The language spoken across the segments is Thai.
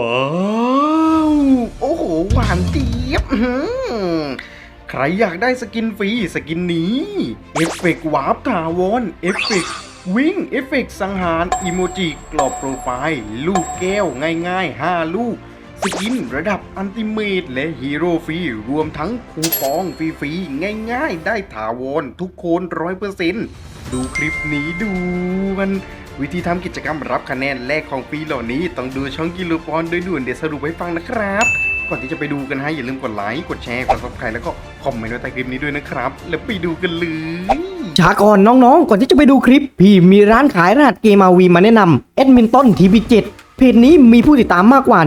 ว้าว โอ้โห หวานเจี๊ยบใครอยากได้สกินฟรีสกินนี้ เอฟเฟกต์วาร์ปถาวรเอฟเฟกต์วิ่งเอฟเฟกต์สังหารอีโมจิกรอบโปรไฟล์ ลูกแก้วง่ายๆ 5 ลูก สกินระดับอันติเมตและฮีโร่ฟรีรวมทั้งคูปองฟรีๆง่ายๆ ได้ถาวรทุกคนร้อยเปอร์เซ็นต์ดูคลิปนี้ดูมัน วิธีทำกิจกรรมรับคะแนนแลกของฟรีเหล่านี้ ต้องดูช่องกิโลปอนโดยด่วนเดี๋ยวสรุปให้ฟังนะครับ ก่อนที่จะไปดูกันให้อย่าลืมกดไลค์กดแชร์กดซับสไครต์แล้วก็คอมเมนต์ไว้ใต้คลิปนี้ด้วยนะครับ แล้วไปดูกันเลยช้าก่อนน้องๆ ก่อนที่จะไปดูคลิป พี่มีร้านขายรหัสเกมอาวีมาแนะนำแอดมินต้นทีวีเจ็ดเพจนี้มีผู้ติดตามมากกว่า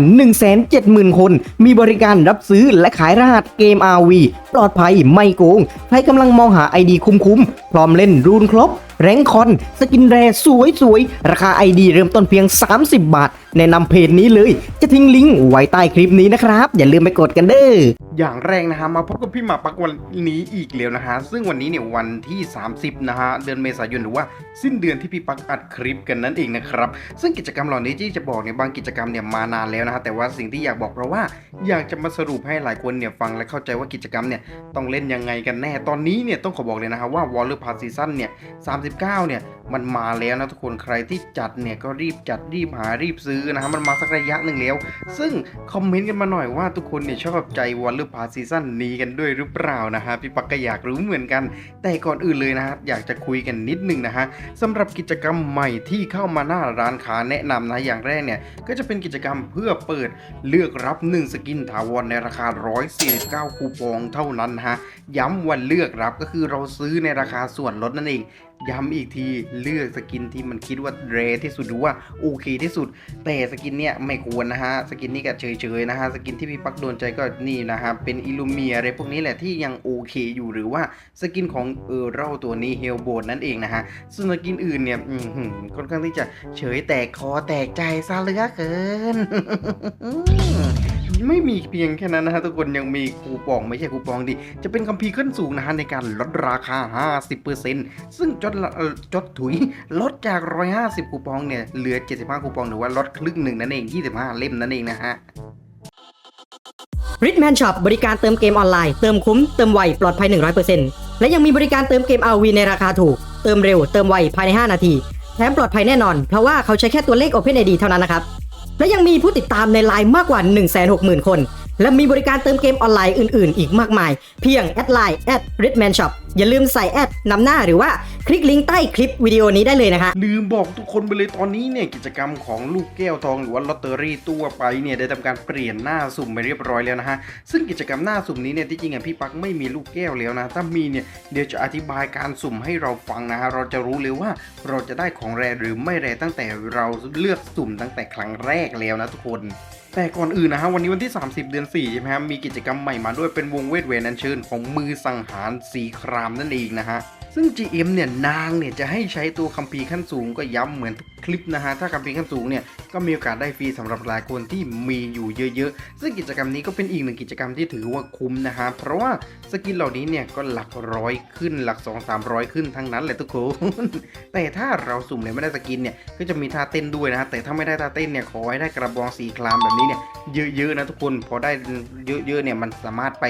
170,000 คน มีบริการรับซื้อและขายรหัสเกม RV ปลอดภัยไม่โกง ใครกำลังมองหาไอดีคุ้มๆ พร้อมเล่นรูนครบ แรงคอน สกินแรสวยๆ ราคาไอดีเริ่มต้นเพียง 30 บาท แนะนำเพจนี้เลย จะทิ้งลิงก์ไว้ใต้คลิปนี้นะครับ อย่าลืมไปกดกันเด้ออย่างแรกนะฮะมาพบกับพี่หมาปักวันนี้อีกแล้วนะฮะซึ่งวันนี้เนี่ยวันที่ 30 นะฮะเดือนเมษายนหรือว่าสิ้นเดือนที่พี่ปักอัดคลิปกันนั่นเองนะครับซึ่งกิจกรรมเหล่านี้ที่จะบอกเนี่ยบางกิจกรรมเนี่ยมานานแล้วนะฮะแต่ว่าสิ่งที่อยากบอกเพราะว่า อยากจะมาสรุปให้หลายคนเนี่ยฟังและเข้าใจว่ากิจกรรมเนี่ยต้องเล่นยังไงกันแน่ตอนนี้เนี่ยต้องขอบอกเลยนะฮะว่าวอลเลอร์พาซีซั่นเนี่ย39เนี่ยมันมาแล้วนะทุกคนใครที่จัดเนี่ยก็รีบจัดรีบหารีบซื้อนะฮะมันมาสักระยะหนึ่งแล้ว ซึ่งคอมเมนต์กันมาหน่อยว่าทุกคนเนี่ยชอบใจวอลเลอร์พาซีซั่นนี้กันด้วยหรือเปล่านะฮะพี่ปักก็อยากรู้เหมือนกัน แต่ก่อนอื่นเลยนะฮะอยากจะคุยกันนิดนึงนะฮะสำหรับกิจกรรมใหม่ที่เข้ามาหน้าร้านค้าแนะนำนะอย่างแรกเนี่ยก็จะเป็นกิจกรรมเพื่อเปิดเลือกรับ 1 สกินถาวรในราคา 149 คูปองเท่านั้นนะฮะย้ำวันเลือกรับก็คือเราซื้อในราคาส่วนลดนั่นเอง ย้ำอีกทีเลือกสกินที่มันคิดว่าเรที่สุดหรือว่าโอเคที่สุด แต่สกินเนี่ยไม่ควรนะฮะสกินนี้ก็เฉยๆนะฮะสกินที่พี่ปักโดนใจก็นี่นะฮะเป็นอิลูเมียอะไรพวกนี้แหละที่ยังโอเคอยู่หรือว่าสกินของเออเราตัวนี้เฮลโบนนั่นเองนะฮะส่วนสกินอื่นเนี่ยอือหือค่อนข้างที่จะเฉยแตกคอแตกใจซะเหลือเกิน ไม่มีเพียงแค่นั้นนะฮะทุกคนยังมีคูปองไม่ใช่คูปองดิ จะเป็นคัมภีร์ขึ้นสูงนะฮะในการลดราคา 50%ซึ่งจดละเอ่อจดถุยลดจาก 150 คูปองเนี่ยเหลือ 75 คูปองหรือว่าลดครึ่งหนึ่งนั่นเอง 25 เล่มนั่นเองนะฮะ r i c h m a n Shop บริการเติมเกมออนไลน์ เติมคุ้ม เติมไว ปลอดภัย 100%และยังมีบริการเติมเกม RV ในราคาถูก เติมเร็ว เติมไว ภายใน 5 นาที แถมปลอดภัยแน่นอน เพราะว่าเขาใช้แค่ตัวเลข OpenID เท่านั้นนะครับ และยังมีผู้ติดตามในไลน์มากกว่า 160,000 คน และมีบริการเติมเกมออนไลน์อื่นๆ อีกมากมาย เพียงแอดไลน์แอด r i c h m a n Shop อย่าลืมใส่แอดนำหน้าหรือว่าคลิกลิงก์ใต้คลิปวิดีโอนี้ได้เลยนะคะ ลืมบอกทุกคนไปเลยตอนนี้เนี่ยกิจกรรมของลูกแก้วทองหรือว่าลอตเตอรี่ตัวไปเนี่ยได้ทำการเปลี่ยนหน้าสุ่มไปเรียบร้อยแล้วนะฮะ ซึ่งกิจกรรมหน้าสุ่มนี้เนี่ยที่จริงอะพี่ปักไม่มีลูกแก้วแล้วนะ ถ้ามีเนี่ยเดี๋ยวจะอธิบายการสุ่มให้เราฟังนะฮะ เราจะรู้เลยว่าเราจะได้ของแรหรือไม่แรตั้งแต่เราเลือกสุ่มตั้งแต่ครั้งแรกแล้วนะทุกคน แต่ก่อนอื่นนะฮะวันนี้วันที่ 30 เดือน4ใช่ไหมฮะมีกิจกรรมใหม่มาด้วยเป็นวงเวทเวรนันเชิญของมือสังหารสีครามนั่นเองนะฮะซึ่ง GM เนี่ยนางเนี่ยจะให้ใช้ตัวคัมภีร์ขั้นสูงก็ย้ำเหมือนทุกคลิปนะฮะถ้าคัมภีร์ขั้นสูงเนี่ยก็มีโอกาสได้ฟรีสำหรับหลายคนที่มีอยู่เยอะๆ ซึ่งกิจกรรมนี้ก็เป็นอีกหนึ่งกิจกรรมที่ถือว่าคุ้มนะฮะเพราะว่าสกินเหล่านี้เนี่ยก็หลักร้อยขึ้นหลัก 2 3 0 0 ขึ้นทั้งนั้นเลยทุกคน แต่ถ้าเราสุ่มเลยไม่ได้สกินเนี่ยก็จะมีท่าเต้นด้วยนะฮะแต่ถ้าไม่ได้ท่าเต้นเนี่ยขอให้ได้กระบองสีครามแบบนี้เนี่ยเยอะๆนะทุกคนพอได้เยอะๆเนี่ยมันสามารถไป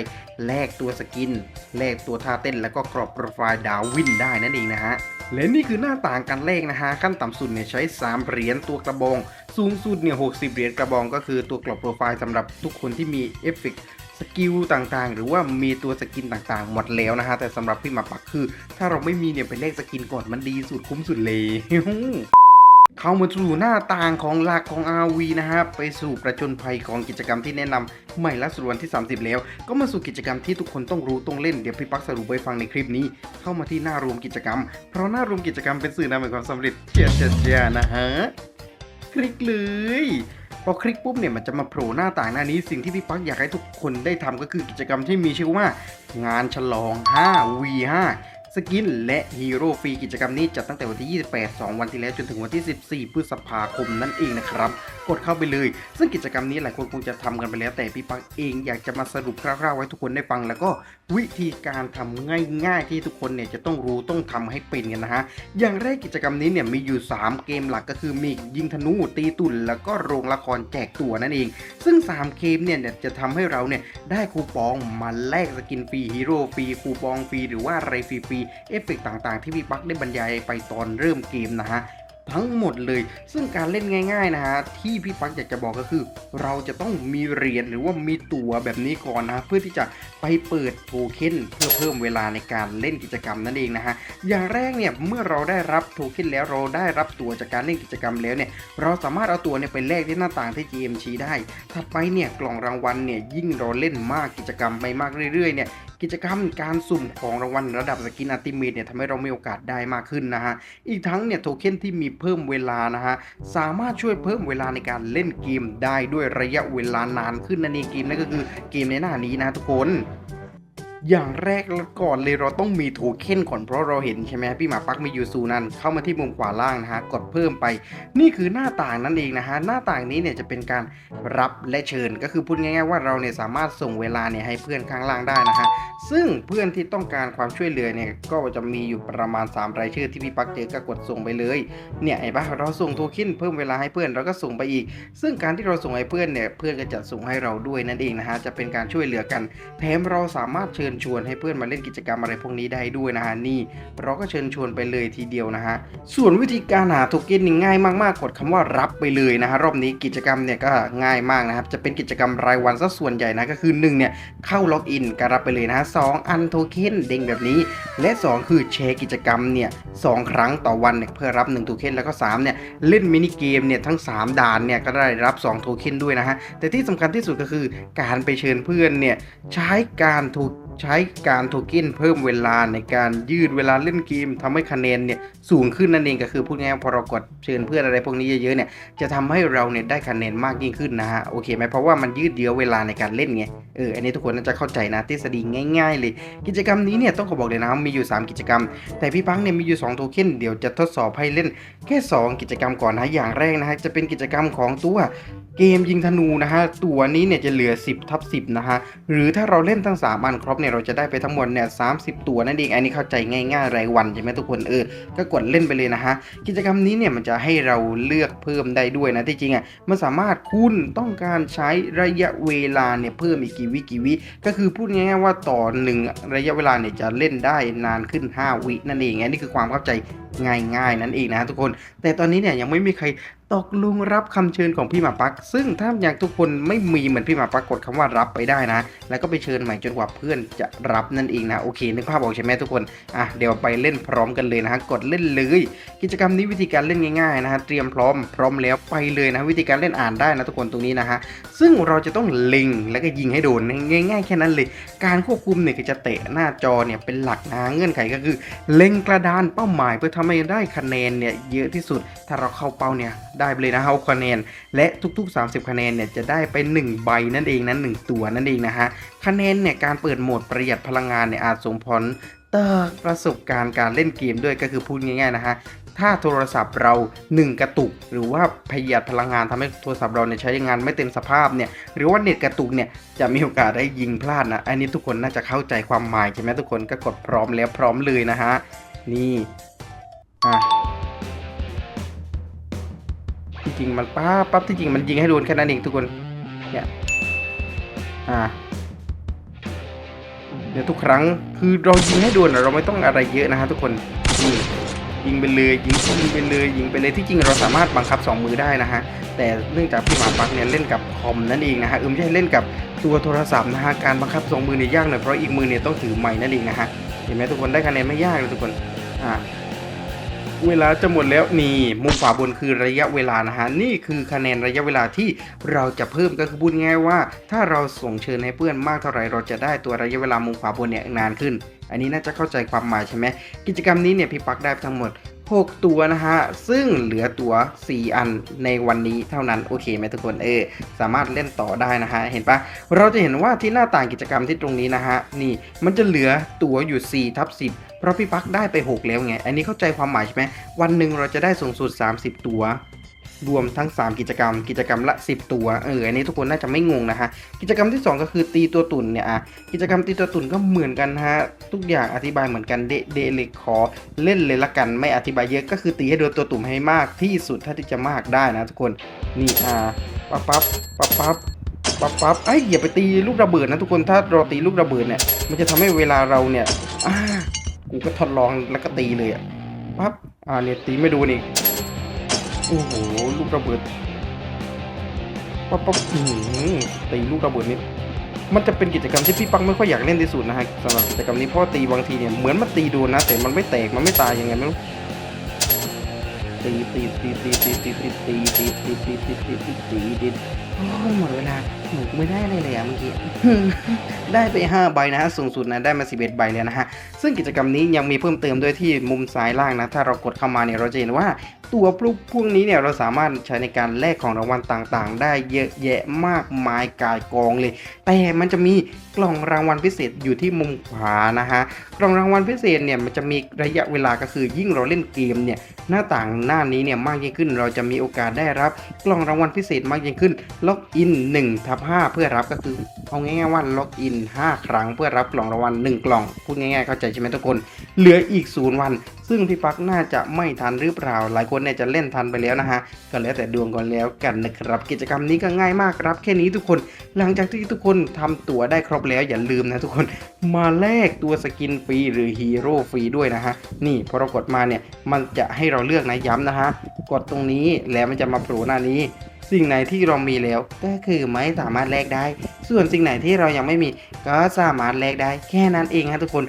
แลกตัวสกินแลกตัวท่าเต้น แล้วก็กรอบโปรไฟล์ดาววินได้นั่นเองนะฮะและนี่คือหน้าต่างการแลกนะฮะขั้นต่ำสุดเนี่ยใช้ 3 เหรียญตัวกระบอง สูงสุดเนี่ย60 เหรียญกระบองก็คือตัวกรอบโปรไฟล์สำหรับทุกคนที่มีเอฟเฟกสกิลต่างๆ หรือว่ามีตัวสกินต่างๆ หมดแล้วนะฮะแต่สำหรับพี่หมาปักคือ ถ้าเราไม่มีเนี่ยไปเลขสกินก่อนมันดีสุดคุ้มสุดเลย เข้ามาสู่หน้าต่างของหลักของ RV นะฮะไปสู่ประจนภัยของกิจกรรมที่แนะนำใหม่ล่าสุดวันที่ 30 แล้ว ก็มาสู่กิจกรรมที่ทุกคนต้องรู้ต้องเล่นเดี๋ยวพี่ปักสรุปไปฟังในคลิปนี้ เข้ามาที่หน้ารวมกิจกรรม เพราะหน้ารวมกิจกรรมเป็นสื่อนำแห่งความสำเร็จเจียเจียนะฮะคลิกเลยพอคลิกปุ๊บเนี่ยมันจะมาโผล่หน้าต่างหน้านี้สิ่งที่พี่ปักอยากให้ทุกคนได้ทำก็คือกิจกรรมที่มีชื่อว่า งานฉลอง 5 V5 สกินและฮีโร่ฟรีกิจกรรมนี้จัดตั้งแต่วันที่ 28 2 วันที่แล้วจนถึงวันที่ 14 พฤษภาคมนั่นเองนะครับ กดเข้าไปเลย ซึ่งกิจกรรมนี้หลายคนคงจะทำกันไปแล้ว แต่พี่ปักเองอยากจะมาสรุปคร่าวๆไว้ทุกคนได้ฟัง แล้วก็วิธีการทำง่าย ๆ ที่ทุกคนเนี่ยจะต้องรู้ต้องทำให้เป็นกันนะฮะ อย่างแรกกิจกรรมนี้เนี่ยมีอยู่ 3 เกมหลักก็คือมียิงธนูตีตุ่นแล้วก็โรงละครแจกตัวนั่นเอง ซึ่ง 3 เกมเนี่ยเนี่ยจะทำให้เราเนี่ยได้คูปองมาแลกสกินฟรีฮีโร่ฟรีคูปองฟรีหรือว่าอะไรฟรีเอฟเฟกต่างๆ ที่พี่ปักได้บรรยายไปตอนเริ่มเกมนะฮะทั้งหมดเลย ซึ่งการเล่นง่าย ๆ นะฮะ ที่พี่ปักอยากจะบอกก็คือ เราจะต้องมีเหรียญหรือว่ามีตั๋วแบบนี้ก่อนนะะเพื่อที่จะไปเปิดโทเค็นเพื่อเพิ่มเวลาในการเล่นกิจกรรมนั่นเองนะฮะ อย่างแรกเนี่ย เมื่อเราได้รับโทเค็นแล้วเราได้รับตั๋วจากการเล่นกิจกรรมแล้วเนี่ย เราสามารถเอาตั๋วเนี่ยไปแลกที่หน้าต่างที่ GM ชี้ได้ ถัดไปเนี่ยกล่องรางวัลเนี่ยยิ่งเราเล่นมากกิจกรรมไปมากเรื่อยๆเนี่ย กิจกรรมการสุ่มของรางวัลระดับสกินอัติเมตเนี่ยทำให้เรามีโอกาสได้มากขึ้นนะฮะ อีกทั้งเนี่ยโทเค็นที่มีเพิ่มเวลานะฮะ สามารถช่วยเพิ่มเวลาในการเล่นเกมได้ด้วยระยะเวลานานขึ้นนั่นเองเกมนั่นก็คือเกมในหน้านี้นะทุกคน อย่างแรกแล้วก่อนเลยเราต้องมีโทเค็นก่อนเพราะเราเห็นใช่ไหมพี่หมาปักมียูซูนั่นเข้ามาที่มุมขวาล่างนะฮะกดเพิ่มไป นี่คือหน้าต่างนั่นเองนะฮะหน้าต่างนี้เนี่ยจะเป็นการรับและเชิญ ก็คือพูดง่ายๆว่าเราเนี่ยสามารถส่งเวลาเนี่ยให้เพื่อนข้างล่างได้นะฮะซึ่งเพื่อนที่ต้องการความช่วยเหลือเนี่ยก็จะมีอยู่ประมาณ 3 รายชื่อที่พี่ปักเจอก็กดส่งไปเลยเนี่ยไอ้บ้าเราส่งโทเค็นเพิ่มเวลาให้เพื่อนเราก็ส่งไปอีก ซึ่งการที่เราส่งให้เพื่อนเนี่ยเพื่อนก็จะส่งให้เราด้วยนั่นเองนะฮะจะเป็นการช่วยเหลือกันแถมเราสามารถเชิญชวนให้เพื่อนมาเล่นกิจกรรมอะไรพวกนี้ได้ด้วยนะฮะนี่เราก็เชิญชวนไปเลยทีเดียวนะฮะส่วนวิธีการหาโทเค็นนี่ง่ายมากๆกดคำว่ารับไปเลยนะฮะรอบนี้กิจกรรมเนี่ยก็ง่ายมากนะครับจะเป็นกิจกรรมรายวันซะส่วนใหญ่นะก็คือ1เนี่ยเข้าล็อกอินก็รับไปเลยนะฮะสองอันโทเค็นเด้งแบบนี้ และ 2 คือแชร์กิจกรรมเนี่ยสองครั้งต่อวันเนี่ยเพื่อรับ1โทเค็นแล้วก็3เนี่ยเล่นมินิเกมเนี่ยทั้ง 3 ด่านเนี่ยก็ได้รับ2โทเค็นด้วยนะฮะแต่ที่สำคัญที่สุดก็คือการไปเชิญเพื่อนเนี่ยใช้การโท ใช้การโทเค็นเพิ่มเวลาในการยืดเวลาเล่นเกมทำให้คะแนนเนี่ยสูงขึ้นนั่นเองก็คือพูดง่ายๆพอเรากดเชิญเพื่อนอะไรพวกนี้เยอะๆเนี่ยจะทำให้เราเนี่ยได้คะแนนมากยิ่งขึ้นนะฮะโอเคไหมเพราะว่ามันยืดเยื้อเวลาในการเล่นไงเอออันนี้ทุกคนน่าจะเข้าใจนะทฤษฎีง่าย ๆ เลย กิจกรรมนี้เนี่ยต้องขอบอกเลยนะมีอยู่ 3 กิจกรรม แต่พี่ปังเนี่ยมีอยู่2โทเค็นเดี๋ยวจะทดสอบให้เล่นแค่ 2 กิจกรรมก่อนนะอย่างแรกนะฮะจะเป็นกิจกรรมของตัวเกมยิงธนูนะฮะตัวนี้เนี่ยจะเหลือ 10ทับ10นะฮะหรือถ้าเราเล่นทั้ง3อันครบเนี่ยเราจะได้ไปทั้งหมดเนี่ยสาตัวนั่นเองอันนี้เข้าใจง่ายๆรายวันใช่ไหมทุกคนเออก็กดเล่นไปเลยนะฮะกิจกรรมนี้เนี่ยมันจะให้เราเลือกเพิ่มได้ด้วยนะที่จริงอะมันสามารถคุณต้องการใช้ระยะเวลาเนี่ยเพิ่มอีกกี่วิกี่วิก็คือพูดง่ายๆว่าต่อหนึ่งระยะเวลาเนี่ยจะเล่นได้นานขึ้น 5 วินั่นเองอันนี่คือความเข้าใจ ง่ายๆ นั่นเองนะทุกคน แต่ตอนนี้เนี่ยยังไม่มีใครตกลงรับคำเชิญของพี่หมาปัก ซึ่งถ้าอย่างทุกคนไม่มีเหมือนพี่หมาปักกดคำว่ารับไปได้นะ แล้วก็ไปเชิญใหม่จนกว่าเพื่อนจะรับนั่นเองนะโอเคนึกภาพออกใช่ไหมทุกคนอะเดี๋ยวไปเล่นพร้อมกันเลยนะฮะกดเล่นเลย กิจกรรมนี้วิธีการเล่นง่ายๆนะฮะเตรียมพร้อมพร้อมแล้วไปเลยนะวิธีการเล่นอ่านได้นะทุกคนตรงนี้นะฮะซึ่งเราจะต้องเล็งแล้วก็ยิงให้โดนง่าย ๆ แค่นั้นเลย การควบคุมเนี่ยจะเตะหน้าจอเนี่ยเป็นหลักนะเงื่อนไขก็คือ เล็งกระดานเป้าหมาย เพื่อทำให้ได้คะแนนเนี่ยเยอะที่สุด ถ้าเราเข้าเป้าเนี่ยได้ไปเลยนะเอาคะแนน และทุก ๆ 30 คะแนนเนี่ยจะได้ไป1ใบนั่นเองนะหนึ่งตัวนั่นเองนะฮะคะแนนเนี่ยการเปิดโหมดประหยัดพลังงานเนี่ยอาจส่งผลต่อประสบการณ์การเล่นเกมด้วยก็คือพูดง่ายๆนะฮะ ถ้าโทรศัพท์เรา 1 กระตุก หรือว่าประหยัดพลังงานทำให้โทรศัพท์เราเนี่ยใช้งานไม่เต็มสภาพเนี่ยหรือว่าเน็ตกระตุกเนี่ยจะมีโอกาสได้ยิงพลาดนะ อันนี้ทุกคนน่าจะเข้าใจความหมายใช่ไหมทุกคนก็กดพร้อมแล้วพร้อมเลยนะฮะนี่อะที่จริงมันป้าปั๊บที่จริงมันยิงให้โดนแค่นั้นเองทุกคนเนี่ยอะเดี๋ยวทุกครั้งคือเรายิงให้โดนเราไม่ต้องอะไรเยอะนะฮะทุกคนนี่ ยิงไปเลยยิงยิงไปเลยยิงไปเลยที่จริงเราสามารถบังคับ 2 มือได้นะฮะแต่เนื่องจากพี่หมาปักเนี่ยเล่นกับคอมนั่นเองนะฮะเออไม่ใช่เล่นกับตัวโทรศัพท์นะฮะการบังคับ 2 มือเนี่ยยากหน่อยเพราะอีกมือเนี่ยต้องถือไม้นั่นเองนะฮะเห็นไหมทุกคนได้คะแนนไม่ยากเลยทุกคนอ่า เวลาจะหมดแล้วนี่มุมขวาบนคือระยะเวลานะฮะนี่คือคะแนนระยะเวลาที่เราจะเพิ่มก็คือพูดง่ายว่า ถ้าเราส่งเชิญให้เพื่อนมากเท่าไหร่เราจะได้ตัวระยะเวลามุมขวาบนเนี่ยนานขึ้น อันนี้น่าจะเข้าใจความหมายใช่ไหมกิจกรรมนี้เนี่ยพี่ปักได้ทั้งหมด 6 ตัวนะฮะ ซึ่งเหลือตัว 4 อันในวันนี้เท่านั้น โอเคไหมทุกคน เออ สามารถเล่นต่อได้นะฮะ เห็นปะ เราจะเห็นว่าที่หน้าต่างกิจกรรมที่ตรงนี้นะฮะ นี่ มันจะเหลือตัวอยู่4ทับ10 เพราะพี่ปักได้ไป 6 แล้วไง อันนี้เข้าใจความหมายใช่ไหม วันหนึ่งเราจะได้สูงสุด 30 ตัว รวมทั้ง 3 กิจกรรม กิจกรรมละ 10 ตัวเอออันนี้ทุกคนน่าจะไม่งงนะฮะกิจกรรมที่ 2 ก็คือตีตัวตุ่นเนี่ยอะกิจกรรมตีตัวตุ่นก็เหมือนกันฮะทุกอย่างอธิบายเหมือนกันเดะเดเลยขอเล่นเลยละกันไม่อธิบายเยอะก็คือตีให้โดนตัวตุ่มให้มากที่สุดเท่าที่จะมากได้นะทุกคนนี่อ่าปั๊บปั๊บปั๊บปั๊บปั๊บปั๊บไอ้ยอย่าไปตีลูกระเบิดนะทุกคนถ้าเราตีลูกระเบิดเนี่ยมันจะทำให้เวลาเราเนี่ยอ่ากูก็ทดลองแล้วก็ตีเลยอะปั๊บอ่าเนี่ยตีไม่โดนอีก โอ้โหลูกระเบิดปั๊บปั๊บหตีลูกระเบิดนี่มันจะเป็นกิจกรรมที่พี่ปังไม่ค่อยอยากเล่นที่สุดนะฮะสำหรับกิจกรรมนี้เพราะว่าตีบางทีเนี่ยเหมือนมันตีโดนนะ แต่มันไม่แตกมันไม่ตายยังไงไม่รู้ตีตีตีตีตีตีตีตีตีตีตีตีตีตีตีตีโอ้ยหมดเวลา หนูไม่ได้เลยเลยอะเมื่อกี้ ได้ไป 5 ใบนะฮะ สูงสุดนะได้มา 11 ใบเลยนะฮะ ซึ่งกิจกรรมนี้ยังมีเพิ่มเติมด้วยที่มุมซ้ายล่างนะ ถ้าเรากดเข้ามาเนี่ยเราจะเห็นว่าตัวพลุกพวกนี้เนี่ยเราสามารถใช้ในการแลกของรางวัลต่างๆ ได้เยอะแยะมากมายกายกองเลย แต่มันจะมีกล่องรางวัลพิเศษอยู่ที่มุมขวานะฮะกล่องรางวัลพิเศษเนี่ยมันจะมีระยะเวลาก็คือยิ่งเราเล่นเกมเนี่ยหน้าต่างหน้านี้เนี่ยมากยิ่งขึ้น เราจะมีโอกาสได้รับกล่องรางวัลพิเศษมากยิ่งขึ้นล็อกอิน1ทับ5 เพื่อรับก็คือเอาง่ายๆว่าล็อกอิน 5 ครั้งเพื่อรับกล่องรางวัล1กล่อง พูดง่ายๆเข้าใจใช่ไหมทุกคน เหลืออีกศูนย์วัน ซึ่งพี่ปักน่าจะไม่ทันหรือเปล่า หลายคนเนี่ยจะเล่นทันไปแล้วนะฮะ ก็แล้วแต่ดวงก่อนแล้วกันนะครับ กิจกรรมนี้ก็ง่ายมากครับ แค่นี้ทุกคน หลังจากที่ทุกคนทำตั๋วได้ครบแล้วอย่าลืมนะทุกคน มาแลกตัวสกินฟรีหรือฮีโร่ฟรีด้วยนะฮะ นี่พอเรากดมาเนี่ย มันจะให้เราเลือกนะย้ำนะฮะ กดตรงนี้แล้วมันจะมาโผล่หน้านี้ สิ่งไหนที่เรามีแล้วก็คือไม่สามารถแลกได้ ส่วนสิ่งไหนที่เรายังไม่มี ก็สามารถแลกได้ แค่นั้นเองฮะทุกคน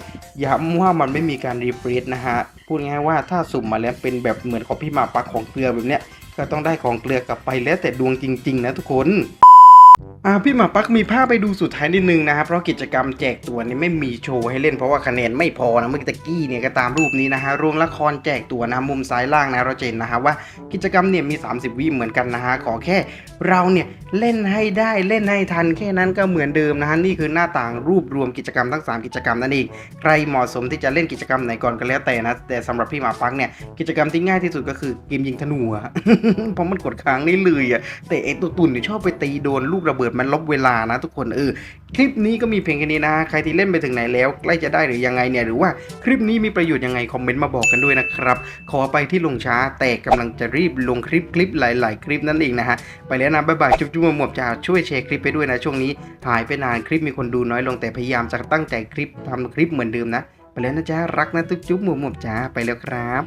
ย้ำว่ามันไม่มีการรีเฟรชนะฮะพูดง่ายๆว่าถ้าสุ่มมาแล้วเป็นแบบเหมือนของพี่หมาปักของเกลือแบบเนี้ยก็ต้องได้ของเกลือกลับไปแล้วแต่ดวงจริง ๆ นะทุกคน อ่าพี่หมาปักมีภาพไปดูสุดท้ายนิดนึงนะครับเพราะกิจกรรมแจกตัวนี่ไม่มีโชว์ให้เล่นเพราะว่าคะแนนไม่พอนะเมื่อกี้เนี่ยก็ตามรูปนี้นะฮะโรงละครแจกตัวนะมุมซ้ายล่างนะเราจะเห็นนะฮะว่ากิจกรรมเนี่ยมี 30 วิเหมือนกันนะฮะขอแค่เราเนี่ยเล่นให้ได้เล่นให้ทันแค่นั้นก็เหมือนเดิมนะฮะนี่คือหน้าต่างรูปรวมกิจกรรมทั้ง 3 กิจกรรมนั่นเองใครเหมาะสมที่จะเล่นกิจกรรมไหนก่อนก็แล้วแต่นะแต่สำหรับพี่หมาปักเนี่ยกิจกรรมที่ง่ายที่สุดก็คือเกมยิงธนูเพราะมันกดค้างได้เลยอะแต่ไอตัวตุ่นเนี่ยชอบไปตีโดนลูกระเบิดมันลบเวลานะทุกคนเออคลิปนี้ก็มีเพียงแค่นี้นะ ใครที่เล่นไปถึงไหนแล้วใกล้จะได้หรือยังไงเนี่ยหรือว่าคลิปนี้มีประโยชน์ยังไงคอมเมนต์มาบอกกันด้วยนะครับ ขอไปที่ลงช้าแต่กำลังจะรีบลงคลิปคลิปหลาย ๆ คลิปนั่นเองนะฮะไปแล้วนะบ๊ายบายจุ๊บจุ๊บหมวบจ่าช่วยแชร์คลิปไปด้วยนะช่วงนี้หายไปนานคลิปมีคนดูน้อยลงแต่พยายามจะตั้งใจคลิปทำคลิปเหมือนเดิมนะไปแล้วนะจ๊ะรักนะจุ๊บจุ๊บหมวบหมวบจ่าไปแล้วครับ